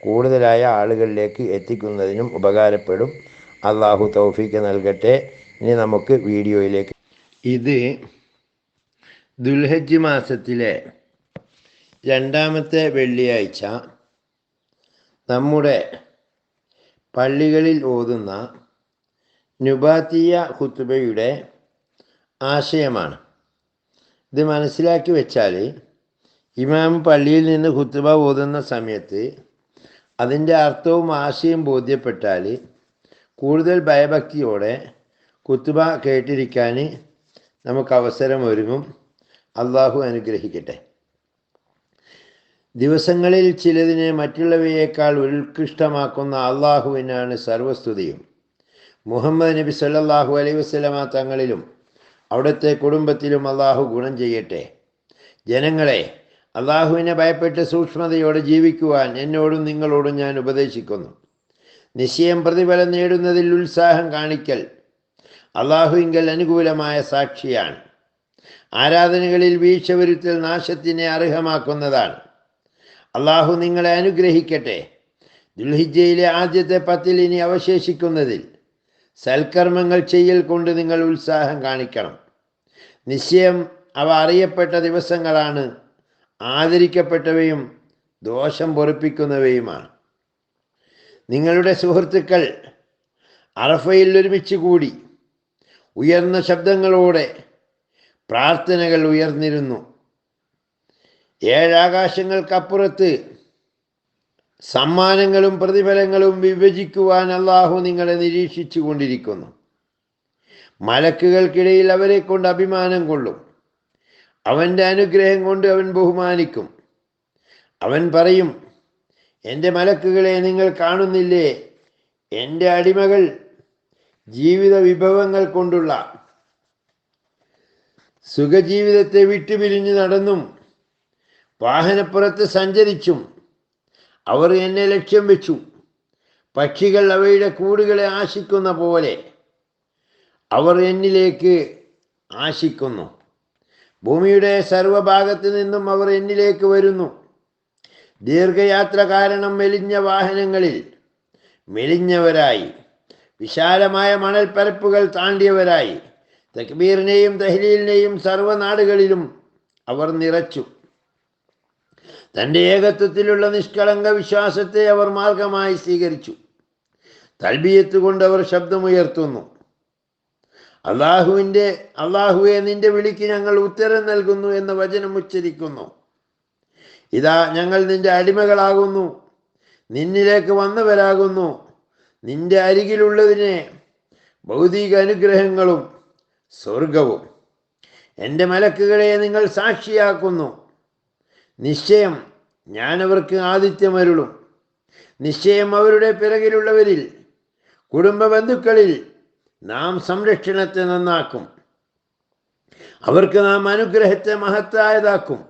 കൂടുതലായ ആളുകളിലേക്ക് എത്തിക്കുന്നതിനും ഉപകാരപ്പെടും. അള്ളാഹു തൗഫീക്ക് നൽകട്ടെ. ഇനി നമുക്ക് വീഡിയോയിലേക്ക്. ഇത് ദുൽഹജ് മാസത്തിലെ രണ്ടാമത്തെ വെള്ളിയാഴ്ച നമ്മുടെ പള്ളികളിൽ ഓതുന്ന നുബാത്തിയ ഖുത്തുബയുടെ ആശയമാണ്. ഇത് മനസ്സിലാക്കി വെച്ചാൽ ഇമാം പള്ളിയിൽ നിന്ന് ഖുത്തുബ ഓതുന്ന സമയത്ത് അതിന്റെ അർത്ഥവും ആശയും ബോധ്യപ്പെട്ടാൽ കൂടുതൽ ഭയഭക്തിയോടെ കുത്തുബ കേട്ടിരിക്കാൻ നമുക്ക് അവസരം ഒരുങ്ങും. അള്ളാഹു അനുഗ്രഹിക്കട്ടെ. ദിവസങ്ങളിൽ ചിലതിനെ മറ്റുള്ളവയേക്കാൾ ഉത്കൃഷ്ടമാക്കുന്ന അള്ളാഹുവിനാണ് സർവസ്തുതിയും. മുഹമ്മദ് നബി സല്ലാഹു അലൈഹി വസ്ലമ തങ്ങളിലും അവിടുത്തെ കുടുംബത്തിലും അള്ളാഹു ഗുണം ചെയ്യട്ടെ. ജനങ്ങളെ അള്ളാഹുവിനെ ഭയപ്പെട്ട് സൂക്ഷ്മതയോടെ ജീവിക്കുവാൻ എന്നോടും നിങ്ങളോടും ഞാൻ ഉപദേശിക്കുന്നു. നിശ്ചയം പ്രതിഫലം നേടുന്നതിൽ ഉത്സാഹം കാണിക്കൽ അള്ളാഹുവിങ്കൽ അനുകൂലമായ സാക്ഷിയാണ്. ആരാധനകളിൽ വീഴ്ച വരുത്തൽ നാശത്തിനെ അർഹമാക്കുന്നതാണ്. അള്ളാഹു നിങ്ങളെ അനുഗ്രഹിക്കട്ടെ. ദുൽഹിജയിലെ ആദ്യത്തെ പത്തിൽ ഇനി അവശേഷിക്കുന്നതിൽ സൽക്കർമ്മങ്ങൾ ചെയ്യൽ കൊണ്ട് നിങ്ങൾ ഉത്സാഹം കാണിക്കണം. നിശ്ചയം അവ അറിയപ്പെട്ട ദിവസങ്ങളാണ് ആദരിക്കപ്പെട്ടവയും ദോഷം പൊറപ്പിക്കുന്നവയുമാണ്. നിങ്ങളുടെ സുഹൃത്തുക്കൾ അറഫയിൽ ഒരുമിച്ച് കൂടി ഉയർന്ന ശബ്ദങ്ങളോടെ പ്രാർത്ഥനകൾ ഉയർന്നിരുന്നു. ഏഴാകാശങ്ങൾക്കപ്പുറത്ത് സമ്മാനങ്ങളും പ്രതിഫലങ്ങളും വിഭജിക്കുവാൻ അള്ളാഹു നിങ്ങളെ നിരീക്ഷിച്ചു കൊണ്ടിരിക്കുന്നു മലക്കുകൾക്കിടയിൽ അവരെ കൊണ്ട് അഭിമാനം കൊള്ളും. അവന്റെ അനുഗ്രഹം കൊണ്ട് അവൻ ബഹുമാനിക്കും. അവൻ പറയും എന്റെ മലക്കുകളെ നിങ്ങൾ കാണുന്നില്ലേ? എന്റെ അടിമകൾ ജീവിത വിഭവങ്ങൾ കൊണ്ടുള്ള സുഖജീവിതത്തെ വിട്ടുപിരിഞ്ഞു നടന്നും വാഹനപ്പുറത്ത് സഞ്ചരിച്ചും അവർ എന്നെ ലക്ഷ്യം വെച്ചു. പക്ഷികൾ അവയുടെ കൂടുകളെ ആശിക്കുന്ന പോലെ അവർ എന്നിലേക്ക് ആശിക്കുന്നു. ഭൂമിയുടെ സർവഭാഗത്ത് നിന്നും അവർ എന്നിലേക്ക് വരുന്നു. ദീർഘയാത്ര കാരണം മെലിഞ്ഞ വാഹനങ്ങളിൽ മെലിഞ്ഞവരായി. വിശാലമായ മണൽപ്പരപ്പുകൾ താണ്ടിയവരായി. തക്ബീറിനെയും തഹ്ലീലിനെയും സർവനാടുകളിലും അവർ നിറച്ചു. തന്റെ ഏകത്വത്തിലുള്ള നിഷ്കളങ്ക വിശ്വാസത്തെ അവർ മാർഗമായി സ്വീകരിച്ചു. തൽബിയത്ത് കൊണ്ട് അവർ ശബ്ദമുയർത്തുന്നു. അള്ളാഹുവിന്റെ അള്ളാഹുവെ നിന്റെ വിളിക്ക് ഞങ്ങൾ ഉത്തരം നൽകുന്നു എന്ന വചനം ഉച്ചരിക്കുന്നു. ഇതാ ഞങ്ങൾ നിന്റെ അടിമകളാകുന്നു. നിന്നിലേക്ക് വന്നവരാകുന്നു. നിന്റെ അരികിലുള്ളതിനെ ഭൗതിക അനുഗ്രഹങ്ങളും സ്വർഗവും. എന്റെ മലക്കുകളെ നിങ്ങൾ സാക്ഷിയാക്കുന്നു. നിശ്ചയം ഞാനവർക്ക് ആതിഥ്യമരുളും നിശ്ചയം അവരുടെ പിറകിലുള്ളവരിൽ കുടുംബ ബന്ധുക്കളിൽ നാം സംരക്ഷണത്തെ നന്നാക്കും. അവർക്ക് നാം അനുഗ്രഹത്തെ മഹത്തായതാക്കും.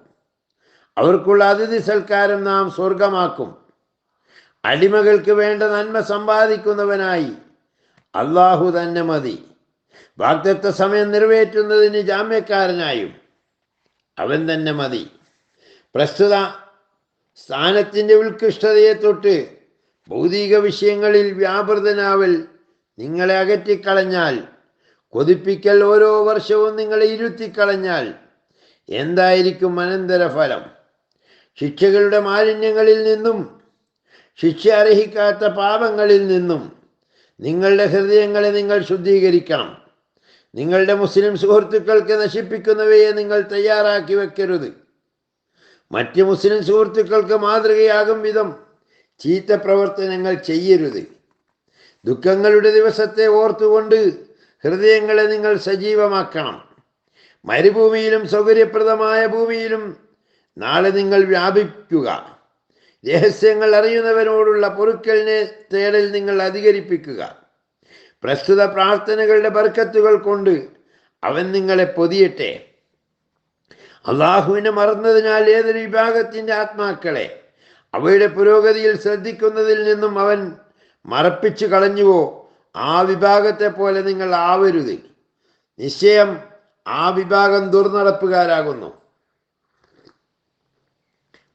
അവർക്കുള്ള അതിഥി സൽക്കാരം നാം സ്വർഗമാക്കും അടിമകൾക്ക് വേണ്ട നന്മ സമ്പാദിക്കുന്നവനായി. അള്ളാഹു തന്നെ മതി. വാഗ്ദത്ത സമയം നിറവേറ്റുന്നതിന് ജാമ്യക്കാരനായും അവൻ തന്നെ മതി. പ്രസ്തുത സ്ഥാനത്തിന്റെ ഉത്കൃഷ്ടതയെ തൊട്ട് ഭൗതിക വിഷയങ്ങളിൽ വ്യാപൃതനാവൽ നിങ്ങളെ അകറ്റിക്കളഞ്ഞാൽ കൊതിപ്പിക്കൽ ഓരോ വർഷവും നിങ്ങളെ ഇരുത്തിക്കളഞ്ഞാൽ എന്തായിരിക്കും അനന്തരഫലം? ശിക്ഷകളുടെ മാലിന്യങ്ങളിൽ നിന്നും ശിക്ഷ അർഹിക്കാത്ത പാപങ്ങളിൽ നിന്നും നിങ്ങളുടെ ഹൃദയങ്ങളെ നിങ്ങൾ ശുദ്ധീകരിക്കണം. നിങ്ങളുടെ മുസ്ലിം സുഹൃത്തുക്കൾക്ക് നശിപ്പിക്കുന്നവയെ നിങ്ങൾ തയ്യാറാക്കി വെക്കരുത്. മറ്റ് മുസ്ലിം സുഹൃത്തുക്കൾക്ക് മാതൃകയാകും വിധം ചീത്ത പ്രവർത്തനങ്ങൾ ചെയ്യരുത്. ദുഃഖങ്ങളുടെ ദിവസത്തെ ഓർത്തുകൊണ്ട് ഹൃദയങ്ങളെ നിങ്ങൾ സജീവമാക്കണം. മരുഭൂമിയിലും സൗകര്യപ്രദമായ ഭൂമിയിലും നാളെ നിങ്ങൾ വ്യാപിക്കുക. രഹസ്യങ്ങൾ അറിയുന്നവനോടുള്ള പൊറുക്കലിനെ തേടൽ നിങ്ങൾ അധികരിപ്പിക്കുക. പ്രസ്തുത പ്രാർത്ഥനകളുടെ ബർക്കത്തുകൾ കൊണ്ട് അവൻ നിങ്ങളെ പൊതിയട്ടെ. അള്ളാഹുവിനെ മറന്നതിനാൽ ഏതൊരു വിഭാഗത്തിന്റെ ആത്മാക്കളെ അവയുടെ പുരോഗതിയിൽ ശ്രദ്ധിക്കുന്നതിൽ നിന്നും അവൻ മറപ്പിച്ചു കളഞ്ഞുവോ ആ വിഭാഗത്തെ പോലെ നിങ്ങൾ ആവരുത് നിശ്ചയം ആ വിഭാഗം ദുർനടപ്പുകാരാകുന്നു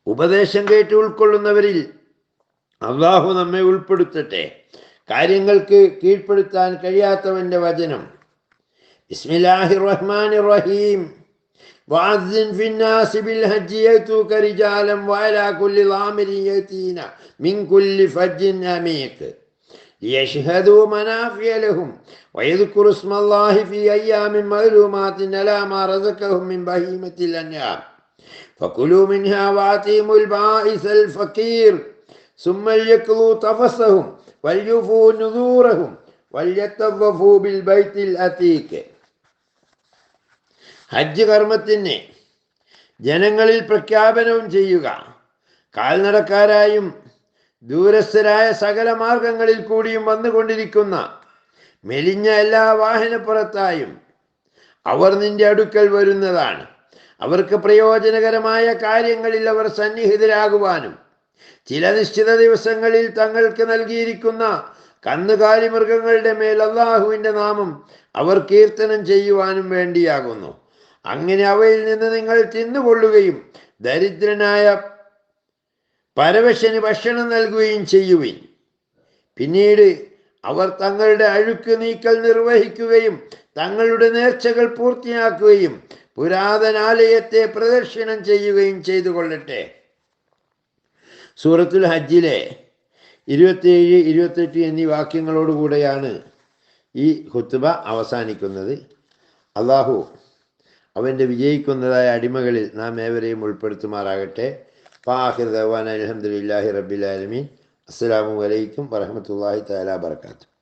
ഉപദേശം കേട്ട് ഉൾക്കൊള്ളുന്നവരിൽ അള്ളാഹു നമ്മെ ഉൾപ്പെടുത്തട്ടെ കാര്യങ്ങൾക്ക് കീഴ്പ്പെടുത്താൻ കഴിയാത്തവന്റെ വചനം ബിസ്മില്ലാഹി റഹ്മാൻ റഹീം وأذن في الناس بالحج يأتوك رجالا وعلى كل ضامر يأتين من كل فج عميق ليشهدوا منافع لهم ويذكروا اسم الله في أيام معلومات على ما رزقهم من بهيمة الأنعام فكلوا منها وأطعموا البائس الفقير ثم ليقضوا تفسهم وليوفوا نذورهم وليتطوفوا بالبيت الأتيك ഹജ്ജ് കർമ്മത്തിന് ജനങ്ങളിൽ പ്രഖ്യാപനവും ചെയ്യുക കാൽനടക്കാരായും ദൂരസ്ഥരായ സകല മാർഗങ്ങളിൽ കൂടിയും വന്നുകൊണ്ടിരിക്കുന്ന മെലിഞ്ഞ എല്ലാ വാഹനപ്പുറത്തായും അവർ നിന്റെ അടുക്കൽ വരുന്നതാണ്. അവർക്ക് പ്രയോജനകരമായ കാര്യങ്ങളിൽ അവർ സന്നിഹിതരാകുവാനും ചില നിശ്ചിത ദിവസങ്ങളിൽ തങ്ങൾക്ക് നൽകിയിരിക്കുന്ന കന്നുകാലി മൃഗങ്ങളുടെ മേൽ അള്ളാഹുവിന്റെ നാമം അവർ കീർത്തനം ചെയ്യുവാനും വേണ്ടിയാകുന്നു. അങ്ങനെ അവയിൽ നിന്ന് നിങ്ങൾ തിന്നുകൊള്ളുകയും ദരിദ്രനായ പരവശന് ഭക്ഷണം നൽകുകയും ചെയ്യുവിൻ. പിന്നീട് അവർ തങ്ങളുടെ അഴുക്ക് നീക്കൽ നിർവഹിക്കുകയും തങ്ങളുടെ നേർച്ചകൾ പൂർത്തിയാക്കുകയും പുരാതനാലയത്തെ പ്രദർശനം ചെയ്യുകയും ചെയ്തു കൊള്ളട്ടെ. സൂറത്തുൽ ഹജ്ജിലെ ഇരുപത്തിയേഴ് ഇരുപത്തെട്ട് എന്നീ വാക്യങ്ങളോടുകൂടെയാണ് ഈ ഹുത്തുബ അവസാനിക്കുന്നത്. അള്ളാഹു അവന്റെ വിജയിക്കുന്നതായ അടിമകളിൽ നാം ഏവരെയും ഉൾപ്പെടുത്തുമാറാകട്ടെ. ഫാഹിർ ദവാൻ അലഹമുല്ലാഹി റബ്ബിലാലമീൻ അസ്സാം വലൈക്കും വറഹമത്തല്ലാഹി തലാ വർക്കാത്തു